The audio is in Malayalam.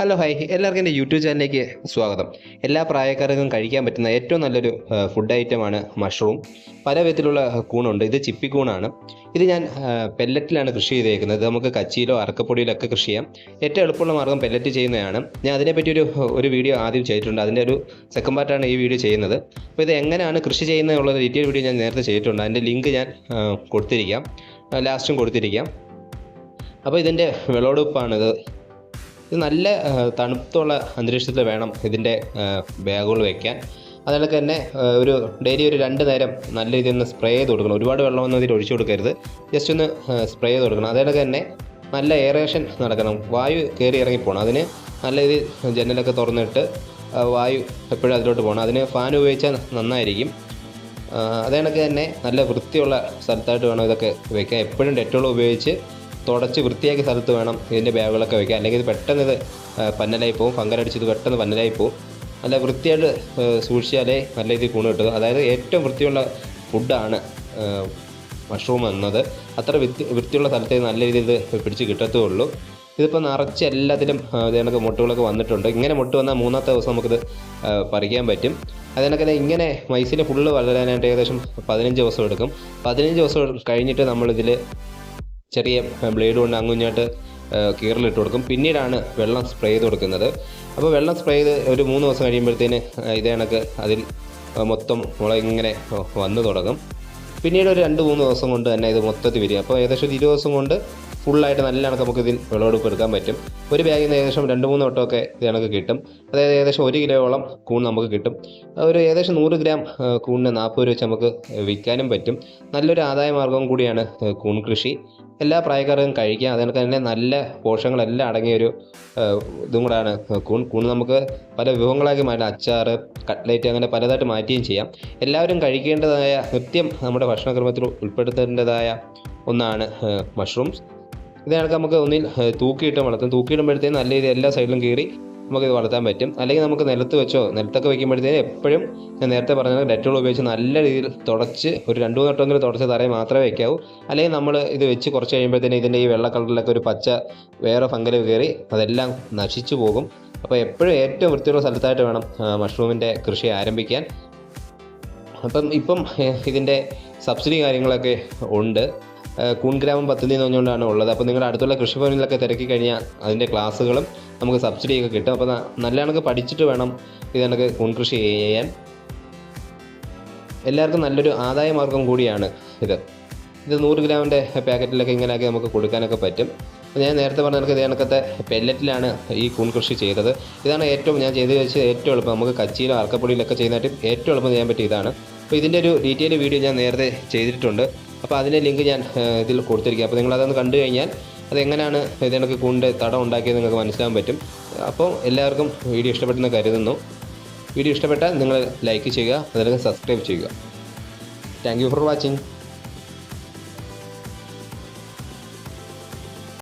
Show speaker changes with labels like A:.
A: ഹലോ ഹായ് എല്ലാവർക്കും എന്റെ യൂട്യൂബ് ചാനലിലേക്ക് സ്വാഗതം. എല്ലാ പ്രായക്കാർക്കും കഴിക്കാൻ പറ്റുന്ന ഏറ്റവും നല്ലൊരു ഫുഡ് ഐറ്റമാണ് മഷ്റൂം പല വിധത്തിലുള്ള കൂണുണ്ട്. ഇത് ചിപ്പി ചിപ്പിക്കൂണാണ് ഇത് ഞാൻ പെല്ലറ്റിലാണ് കൃഷി ചെയ്തേക്കുന്നത്. നമുക്ക് കച്ചിയിലോ അറക്കപ്പൊടിയിലോ ഒക്കെ കൃഷി ചെയ്യാം. ഏറ്റവും എളുപ്പമുള്ള മാർഗം പെല്ലറ്റ് ചെയ്യുന്നതാണ്. ഞാൻ അതിനെപ്പറ്റി ഒരു ഒരു വീഡിയോ ആദ്യം ചെയ്തിട്ടുണ്ട്. അതിന്റെ ഒരു സെക്കൻഡ് പാർട്ടാണ് ഈ വീഡിയോ ചെയ്യുന്നത്. അപ്പോൾ ഇത് എങ്ങനെയാണ് കൃഷി ചെയ്യുന്നതെന്നുള്ള ഡീറ്റെയിൽ വീഡിയോ ഞാൻ നേരത്തെ ചെയ്തിട്ടുണ്ട്. അതിന്റെ ലിങ്ക് ഞാൻ കൊടുത്തിരിക്കാം. ലാസ്റ്റും കൊടുത്തിരിക്കാം. അപ്പോൾ ഇതിന്റെ വിളവെടുപ്പാണിത് ഇത് നല്ല തണുത്തുള്ള അന്തരീക്ഷത്തിൽ വേണം ഇതിന്റെ ബാഗുകൾ വയ്ക്കാൻ അതുപോലെ തന്നെ ഒരു ഡെയിലി ഒരു രണ്ട് നേരം നല്ല രീതിയിൽ ഒന്ന് സ്പ്രേ ചെയ്ത് കൊടുക്കണം. ഒരുപാട് വെള്ളമൊന്നും ഇതിൽ ഒഴിച്ചു കൊടുക്കരുത്. ജസ്റ്റ് ഒന്ന് സ്പ്രേ ചെയ്ത് കൊടുക്കണം. അതുപോലെ തന്നെ നല്ല എയറേഷൻ നടക്കണം. വായു കയറി ഇറങ്ങി പോകണം അതിന് നല്ല രീതിയിൽ ജനലൊക്കെ തുറന്നിട്ട് വായു എപ്പോഴും അതിലോട്ട് പോകണം അതിന് ഫാൻ ഉപയോഗിച്ചാൽ നന്നായിരിക്കും. അതേ തന്നെ നല്ല വൃത്തിയുള്ള സ്ഥലത്തായിട്ട് വേണം ഇതൊക്കെ വെക്കാൻ. എപ്പോഴും ഡെറ്റോൾ ഉപയോഗിച്ച് തുടച്ച് വൃത്തിയാക്കിയ സ്ഥലത്ത് വേണം ഇതിന്റെ ബാഗുകളൊക്കെ വയ്ക്കുക അല്ലെങ്കിൽ ഇത് പെട്ടെന്ന് ഇത് പന്നലായി പോകും ഫംഗലടിച്ച് പെട്ടെന്ന് പന്നലായി പോകും നല്ല വൃത്തിയായിട്ട് സൂക്ഷിച്ചാലേ നല്ല രീതിയിൽ ഗുണം കിട്ടുക അതായത് ഏറ്റവും വൃത്തിയുള്ള ഫുഡാണ് മഷ്റൂം എന്നത്. അത്ര വൃത്തി വൃത്തിയുള്ള സ്ഥലത്ത് നല്ല രീതിയിൽ ഇത് പിടിച്ച് കിട്ടത്തുള്ളൂ. ഇതിപ്പോൾ നിറച്ച് എല്ലാത്തിലും ഇതിനൊക്കെ ഇത് മുട്ടുകളൊക്കെ വന്നിട്ടുണ്ട്. ഇങ്ങനെ മുട്ട് വന്നാൽ മൂന്നാമത്തെ ദിവസം നമുക്കിത് പറിക്കാൻ പറ്റും. അതിനൊക്കെ ഇങ്ങനെ മൈസിൽ ഫുള്ള് വളരാനായിട്ട് ഏകദേശം പതിനഞ്ച് ദിവസം എടുക്കും. പതിനഞ്ച് ദിവസം കഴിഞ്ഞിട്ട് നമ്മളിതിൽ ചെറിയ ബ്ലേഡ് കൊണ്ട് അങ്ങുഞ്ഞാട്ട് കീറലിട്ട് കൊടുക്കും. പിന്നീടാണ് വെള്ളം സ്പ്രേ ചെയ്ത് കൊടുക്കുന്നത്. അപ്പോൾ വെള്ളം സ്പ്രേ ചെയ്ത് ഒരു മൂന്ന് ദിവസം കഴിയുമ്പോഴത്തേന് ഇതേ കണക്ക് അതിൽ മൊത്തം മുള ഇങ്ങനെ വന്നു തുടങ്ങും. പിന്നീട് ഒരു രണ്ട് മൂന്ന് ദിവസം കൊണ്ട് തന്നെ ഇത് മൊത്തത്തിൽ വരും. അപ്പോൾ ഏകദേശം ഒരു ഇരുപത് ദിവസം കൊണ്ട് ഫുള്ളായിട്ട് നല്ല കണക്ക് നമുക്ക് ഇതിൽ വിളവെടുപ്പ് എടുക്കാൻ പറ്റും. ഒരു ബാഗിൽ നിന്ന് ഏകദേശം രണ്ട് മൂന്ന് വട്ടമൊക്കെ ഇത് കണക്ക് കിട്ടും. അതായത് ഏകദേശം ഒരു കിലോയോളം കൂൺ നമുക്ക് കിട്ടും. ഒരു ഏകദേശം നൂറ് ഗ്രാം കൂണിന് നാൽപ്പത് രൂപ വെച്ച് നമുക്ക് വിൽക്കാനും പറ്റും. നല്ലൊരു ആദായ മാർഗവും കൂടിയാണ് കൂൺ കൃഷി. എല്ലാ പ്രായക്കാർക്കും കഴിക്കാം. അതുകൊണ്ട് തന്നെ നല്ല പോഷകങ്ങളെല്ലാം അടങ്ങിയൊരു ഇതും കൂടാണ് കൂൺ. കൂൺ നമുക്ക് പല വിഭവങ്ങളാക്കി മാറ്റാം. അച്ചാർ കട്ട്ലേറ്റ് അങ്ങനെ പലതായിട്ട് മാറ്റുകയും ചെയ്യാം. എല്ലാവരും കഴിക്കേണ്ടതായ നിത്യം നമ്മുടെ ഭക്ഷണക്രമത്തിൽ ഉൾപ്പെടുത്തേണ്ടതായ ഒന്നാണ് മഷ്റൂംസ്. ഇത് കണക്ക് നമുക്ക് ഒന്നിൽ തൂക്കിയിട്ട് വളർത്തും. തൂക്കിയിടുമ്പോഴത്തേക്കും നല്ല രീതിയിൽ എല്ലാ സൈഡിലും കീറി നമുക്കിത് വളർത്താൻ പറ്റും. അല്ലെങ്കിൽ നമുക്ക് നിലത്ത് വെച്ചോ നിലത്തൊക്കെ വെക്കുമ്പോഴത്തേക്കും എപ്പോഴും ഞാൻ നേരത്തെ പറഞ്ഞ ഡെറ്റോൾ ഉപയോഗിച്ച് നല്ല രീതിയിൽ തുടച്ച് ഒരു രണ്ട് മൂന്ന് വട്ടമെങ്കിലും തുടച്ച് തറയിൽ മാത്രമേ വെക്കാവൂ. അല്ലെങ്കിൽ നമ്മൾ ഇത് വെച്ച് കുറച്ച് കഴിയുമ്പോഴത്തേനും ഇതിന്റെ ഈ വെള്ള കളറിലൊക്കെ ഒരു പച്ച വേറെ ഫംഗൽ കയറി അതെല്ലാം നശിച്ചു പോകും. അപ്പോൾ എപ്പോഴും ഏറ്റവും വൃത്തിയുള്ള സ്ഥലത്തായിട്ട് വേണം മഷ്റൂമിന്റെ കൃഷി ആരംഭിക്കാൻ. അപ്പം ഇപ്പം ഇതിന്റെ സബ്സിഡി കാര്യങ്ങളൊക്കെ ഉണ്ട്. ഏഹ്, കൂൺ ഗ്രാമം പദ്ധതി എന്ന് പറഞ്ഞുകൊണ്ടാണ് ഉള്ളത്. അപ്പോൾ നിങ്ങൾ അടുത്തുള്ള കൃഷിഭവനിലൊക്കെ തിരക്കി കഴിഞ്ഞാൽ അതിന്റെ ക്ലാസ്സുകളും നമുക്ക് സബ്സിഡിയൊക്കെ കിട്ടും. അപ്പോൾ നല്ല കണക്ക് പഠിച്ചിട്ട് വേണം ഇത് കണക്ക് കൂൺ കൃഷി ചെയ്യാൻ. എല്ലാവർക്കും നല്ലൊരു ആദായമാർഗം കൂടിയാണ് ഇത്. ഇത് നൂറ് ഗ്രാമിന്റെ പാക്കറ്റിലൊക്കെ ഇങ്ങനെയൊക്കെ നമുക്ക് കൊടുക്കാനൊക്കെ പറ്റും. ഞാൻ നേരത്തെ പറഞ്ഞ കണക്ക് ഇത് കണക്കത്തെ പെല്ലറ്റിലാണ് ഈ കൂൺ കൃഷി ചെയ്തത്. ഇതാണ് ഏറ്റവും ഞാൻ ചെയ്ത് വെച്ച് ഏറ്റവും എളുപ്പം. നമുക്ക് കച്ചിയിലോ അറക്കപ്പൊടിയിലൊക്കെ ചെയ്യുന്നതായിട്ട് ഏറ്റവും എളുപ്പം ചെയ്യാൻ പറ്റിയ ഇതാണ്. അപ്പോൾ ഇതിന്റെ ഒരു ഡീറ്റെയിൽ വീഡിയോ ഞാൻ നേരത്തെ ചെയ്തിട്ടുണ്ട്. അപ്പോൾ അതിന്റെ ലിങ്ക് ഞാൻ ഇതിൽ കൊടുത്തിരിക്കുക അപ്പോൾ നിങ്ങളതൊന്ന് കണ്ടു കഴിഞ്ഞാൽ അതെങ്ങനെയാണ് ഇതിനൊക്കെ കൊണ്ട് തടം ഉണ്ടാക്കിയത് നിങ്ങൾക്ക് മനസ്സിലാക്കാൻ പറ്റും. അപ്പോൾ എല്ലാവർക്കും വീഡിയോ ഇഷ്ടപ്പെട്ടെന്ന് കരുതുന്നു. വീഡിയോ ഇഷ്ടപ്പെട്ടാൽ നിങ്ങൾ ലൈക്ക് ചെയ്യുക അതിലേക്ക് സബ്സ്ക്രൈബ് ചെയ്യുക. Thank for watching